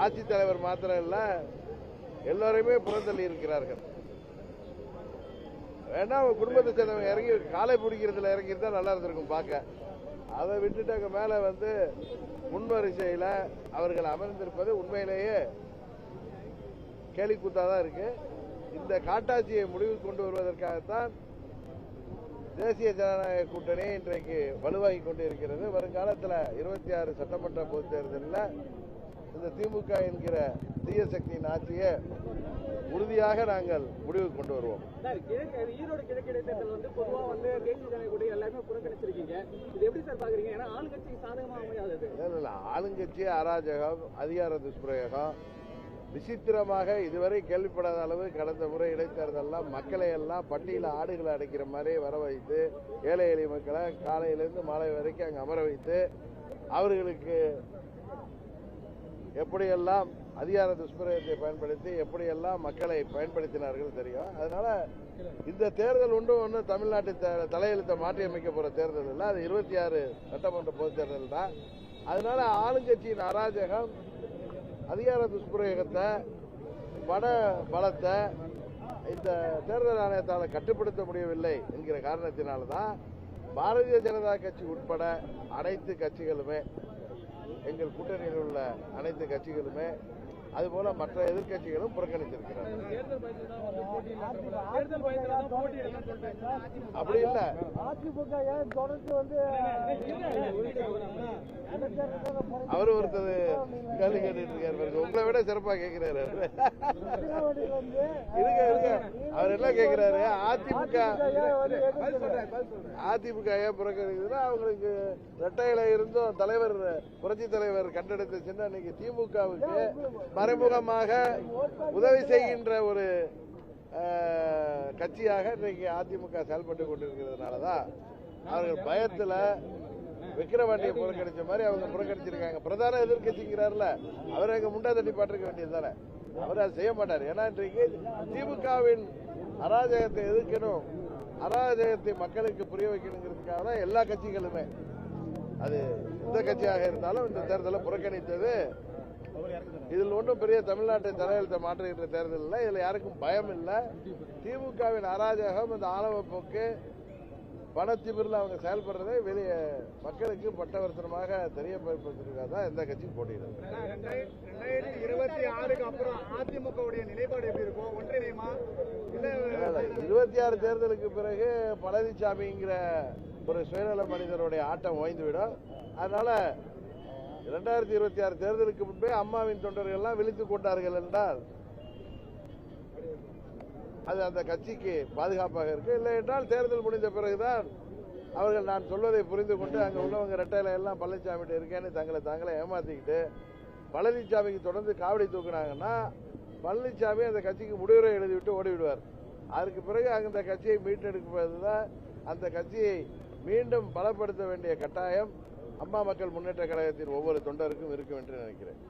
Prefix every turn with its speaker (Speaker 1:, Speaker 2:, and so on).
Speaker 1: ஆட்சித்தலைவர் மாத்திரம் இல்ல எல்லோரையுமே புறந்தள்ளி இருக்கிறார்கள். வேணா அவங்க குடும்பத்தை சேர்ந்தவங்க இறங்கி காலை பிடிக்கிறதுல இறங்கி இருந்தா நல்லா இருந்திருக்கும் பார்க்க. அதை விட்டுட்டு அங்க மேல வந்து முன்வரிசையில அவர்கள் அமர்ந்திருப்பது உண்மையிலேயே கேலிக்கூத்தா தான் இருக்கு. இந்த காட்டாட்சியை முடிவுக்கு கொண்டு வருவதற்காகத்தான் தேசிய ஜனநாயக கூட்டணி இன்றைக்கு வலுவாகி கொண்டு இருக்கிறது வருங்காலத்தில் இருபத்தி ஆறு சட்டமன்ற பொதுத் தேர்தலில் இந்த திமுக என்கிற தீய சக்தியின் ஆட்சியை உறுதியாக நாங்கள் முடிவுக்கு கொண்டு வருவோம்.
Speaker 2: ஈரோடு கிழக்கு இடைத்தேர்தல் வந்து பொதுவா வந்து தேசிய ஜனநாயக எல்லாருமே புறக்கணிச்சிருக்கீங்க. இது எப்படி சார் பாக்குறீங்க? ஏன்னா ஆளுங்கட்சிக்கு சாதகமா அமையாதது.
Speaker 1: இல்ல, ஆளுங்கட்சி அராஜகம் அதிகார துஷ்பிரயோகம் விசித்திரமாக இதுவரை கேள்விப்படாத அளவு கடந்த முறை இடைத்தேர்தல்லாம் மக்களை எல்லாம் பட்டியல ஆடுகளை அடைக்கிற மாதிரி வர வைத்து ஏழை எளிய மக்களை காலையிலிருந்து மாலை வரைக்கும் அங்கே அமர வைத்து அவர்களுக்கு எப்படியெல்லாம் அதிகார துஷ்பிரயோகத்தை பயன்படுத்தி எப்படியெல்லாம் மக்களை பயன்படுத்தினார்கள் தெரியும். அதனால இந்த தேர்தல் உண்டு ஒன்று தமிழ்நாட்டு த- தலையெழுத்தை மாற்றி அமைக்க போற தேர்தல் இல்லை. அது இருபத்தி ஆறு சட்டமன்ற பொதுத் தேர்தல் தான். அதனால ஆளுங்கட்சியின் அராஜகம் அதிகார துஷ்பிரயோகத்தை பண பலத்தை இந்த தேர்தல் ஆணையத்தால் கட்டுப்படுத்த முடியவில்லை என்கிற காரணத்தினால்தான் பாரதிய ஜனதா கட்சி உட்பட அனைத்து கட்சிகளுமே எங்கள் கூட்டணியில் உள்ள அனைத்து கட்சிகளுமே அதுபோல மற்ற எதிர்க்கட்சிகளும் புறக்கணித்திருக்கிறார்கள். அப்படி இல்ல. அவர் ஒருத்தர் கேள்வி கேட்டுட்டு இருக்காரு உங்களை விட சிறப்பா கேட்கிறாரு இருங்க அவர் என்ன கேட்கிறாரு அதிமுக. அதிமுக ஏன் புறக்கணிக்குதுன்னா அவங்களுக்கு ரெட்டையில இருந்தும் தலைவர் புரட்சி தலைவர் கண்டெடுத்த சின்ன இன்னைக்கு திமுகவுக்கு மறைமுகமாக உதவி செய்கின்ற ஒரு கட்சியாக இன்றைக்கு அதிமுக செயல்பட்டு கொண்டிருக்கிறதுனாலதான் அவர்கள் பயத்தில் விக்கிரவாண்டியை புறக்கணிச்ச மாதிரி அவங்க புறக்கணிச்சிருக்காங்க. பிரதான எதிர்க்கட்சிங்கிறாருல அவர் எங்க முண்டா தட்டி பாட்டிருக்க வேண்டியது தானே அவர் அதை செய்ய மாட்டார். ஏன்னா இன்றைக்கு திமுகவின் அராஜகத்தை எதிர்க்கணும் அராஜகத்தை மக்களுக்கு புரிய வைக்கணுங்கிறதுக்காக தான் எல்லா கட்சிகளுமே. அது எந்த கட்சியாக இருந்தாலும் இந்த தேர்தலை புறக்கணித்தது இதில் ஒன்றும் பெரிய தமிழ்நாட்டை தலையெழுத்தை மாற்றுகின்ற தேர்தல் இல்லை. இதில் யாருக்கும் பயம் இல்லை. திமுகவின் அராஜகம் இந்த ஆணவ போக்கு பணத்திமிரில் அவங்க செயல்படுறதை வெளியே மக்களுக்கு பட்டவர்த்தனமாக தெரியப்படுத்துறதுக்காக தான் எந்த கட்சியும் போட்டியிடும்
Speaker 2: ரெண்டாயிரத்தி இருபத்தி ஆறுக்கு அப்புறம் அதிமுகவுடைய நிலைப்பாடு எப்படி இருக்கும்? ஒன்றிணையுமா இல்ல.
Speaker 1: இருபத்தி ஆறு தேர்தலுக்கு பிறகு பழனிசாமிங்கிற ஒரு சுயநல மனிதருடைய ஆட்டம் ஓய்ந்துவிடும். அதனால இரண்டாயிரத்தி இருபத்தி ஆறு தேர்தலுக்கு முன்பே அம்மாவின் தொண்டர்கள் எல்லாம் விழித்துக் கொண்டார்கள் என்றால் அது அந்த கட்சிக்கு பாதுகாப்பாக இருக்கு. இல்லை என்றால் தேர்தல் முடிந்த பிறகுதான் அவர்கள் நான் சொல்வதை புரிந்து கொண்டு அங்க உள்ளவங்க ரெட்டையில எல்லாம் பழனிசாமிகிட்ட இருக்கேன்னு தங்களை தாங்களே ஏமாத்திக்கிட்டு பழனிசாமிக்கு தொடர்ந்து காவடி தூக்குனாங்கன்னா பழனிசாமி அந்த கட்சிக்கு முடிவுரை எழுதிவிட்டு ஓடிவிடுவார். அதற்கு பிறகு அந்த கட்சியை மீட்டெடுப்பதுதான் அந்த கட்சியை மீண்டும் பலப்படுத்த வேண்டிய கட்டாயம். அம்மா மக்கள் முன்னேற்ற கழகத்தின் ஒவ்வொரு தொண்டருக்கும் இருக்கும் என்று நினைக்கிறேன்.